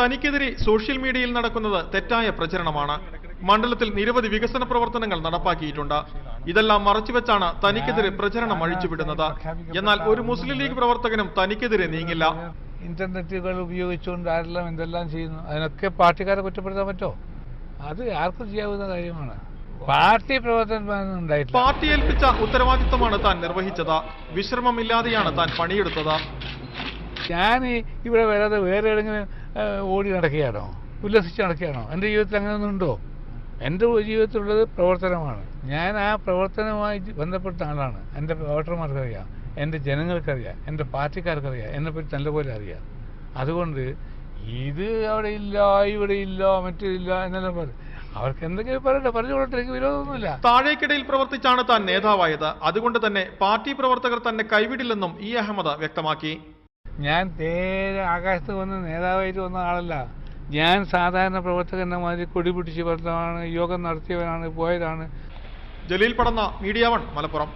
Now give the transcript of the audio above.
തനിക്കെതിരെ സോഷ്യൽ മീഡിയയിൽ നടക്കുന്നത് തെറ്റായ പ്രചരണമാണ്. മണ്ഡലത്തിൽ നിരവധി വികസന പ്രവർത്തനങ്ങൾ നടപ്പാക്കിയിട്ടുണ്ട്. ഇതെല്ലാം മറച്ചുവെച്ചാണ് തനിക്കെതിരെ പ്രചരണം അഴിച്ചുവിടുന്നത്. എന്നാൽ ഒരു മുസ്ലിം ലീഗ് പ്രവർത്തകനും തനിക്കെതിരെ നീങ്ങില്ല. ഇന്റർനെറ്റുകൾ ഉപയോഗിച്ചുകൊണ്ട് ആരെല്ലാം എന്തെല്ലാം ചെയ്യുന്നു അതിനൊക്കെ പാർട്ടിക്കാരെ കുറ്റപ്പെടുത്താൻ പറ്റോ? അത് ആർക്കും ചെയ്യാവുന്ന കാര്യമാണ്. പാർട്ടി പ്രവർത്തനം പാർട്ടി ഏൽപ്പിച്ച ഉത്തരവാദിത്തമാണ് താൻ നിർവഹിച്ചത്. വിശ്രമമില്ലാതെയാണ് താൻ പണിയെടുത്തത്. ഞാൻ ഇവിടെ വരാതെ വേറെ ഏഹ്, ഓടി നടക്കുകയാണോ? ഉല്ലസിച്ച് നടക്കുകയാണോ? എന്റെ ജീവിതത്തിൽ അങ്ങനെയൊന്നും ഉണ്ടോ? എന്റെ ജീവിതത്തിലുള്ളത് പ്രവർത്തനമാണ്. ഞാൻ ആ പ്രവർത്തനവുമായി ബന്ധപ്പെട്ട ആളാണ്. എന്റെ വോട്ടർമാർക്കറിയാം എന്റെ ജനങ്ങൾക്കറിയാം എന്റെ പാർട്ടിക്കാർക്കറിയാം എന്നെപ്പറ്റി നല്ലപോലെ അറിയാം. അതുകൊണ്ട് ഇത് അവിടെ ഇല്ല ഇവിടെ ഇല്ല മറ്റില്ല എന്നെല്ലാം പറയും അവർക്ക് എന്തെങ്കിലും പറയട്ടെ പറഞ്ഞു എനിക്ക് വിരോധമൊന്നുമില്ല. താഴേക്കിടയിൽ പ്രവർത്തിച്ചാണ് താൻ നേതാവായത്. അതുകൊണ്ട് തന്നെ പാർട്ടി പ്രവർത്തകർ തന്നെ കൈവിടില്ലെന്നും ഇ അഹമ്മദ് വ്യക്തമാക്കി. ഞാൻ നേരെ ആകാശത്ത് വന്ന് നേതാവായിട്ട് വന്ന ആളല്ല. ഞാൻ സാധാരണ പ്രവർത്തകന്റെ മാതിരി കൊടി പിടിച്ച് പറഞ്ഞതാണ് യോഗം നടത്തിയവനാണ് പോയതാണ്. Jaleel Padanna media one Malappuram.